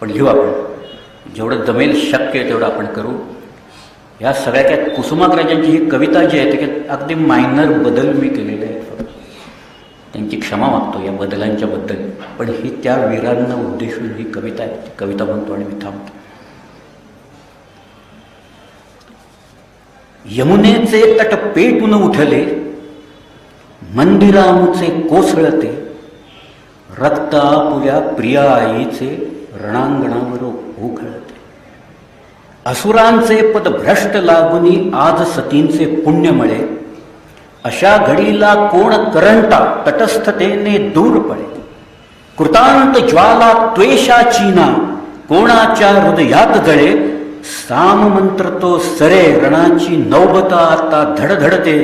पण लिहू आपण जेवढं जमेल शक्य तेवढं आपण करू. या सगळ्या त्या कुसुमाग्रजांची ही कविता जी आहे त्याच्यात अगदी मायनर बदल मी केलेले आहेत फक्त. त्यांची क्षमा मागतो या बदलांच्या बद्दल. पण ही त्या वीरांना उद्देशून ही कविता आहे. कविता म्हणतो आणि मी थांबतो. यमुनेचे तट पेटून उठले मंदिरांचे कोसळते रक्तापुऱ्या प्रिया आईचे रणांगणावर उघळते असुरांचे पद भ्रष्ट लागुनी आज सतींचे पुण्य मळे. अशा घडीला कोण करंटा तटस्थतेने दूर पडे. कृतांत ज्वाला त्वेषाची ना कोणाच्या हृदयात जळे. साम मंत्र तो सरे रणाची नौबता आता धडधडते.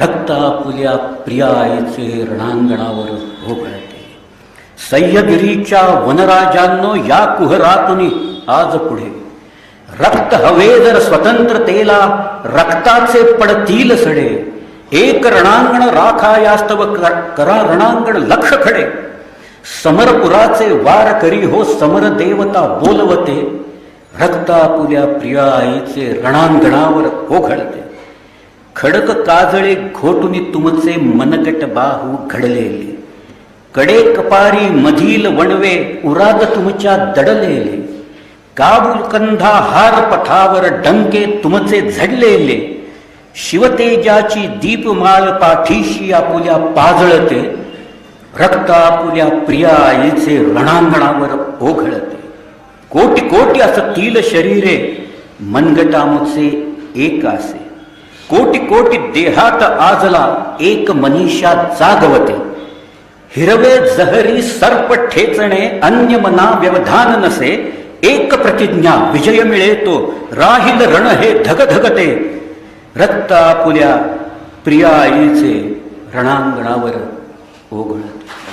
रक्तापुल्या प्रिया प्रियाचे रणांगणावर होगळते सह्यगिरीच्या वनराजांनो या कुहरातुनी आज पुढे. रक्त हवे जर स्वतंत्रतेला रक्ताचे पडतील सडे. एक रणांगण राखायास्तव कर- करा रणांगण लक्ष खडे. समरपुराचे वार करी हो समर देवता बोलवते. रक्तापुल्या प्रिया आईचे रणांगणावर ओघळते. खडक काजळे घोटुनी तुमचे मनगट बाहू घडलेले. कडे कपारी मधील वणवे उराद तुमच्या दडलेले काबुलकंधा हार पठावर डंके तुमचे झडलेले शिवतेजाची दीपमाल पाठीशी आपुल्या पाजळते रक्तापुल्या प्रिया आईचे रणांगणावर ओघळते कोटी कोटी असतील शरीरे मनगटामुचे एक असे कोटी कोटी देहात आजला एक मनीषा जागवते हिरवे जहरी सर्प ठेचणे अन्य मना व्यवधान नसे एक प्रतिज्ञा विजय मिळे तो राहील रण हे धगधगते. रक्तापुल्या प्रिया आईचे रणांगणावर ओघळते.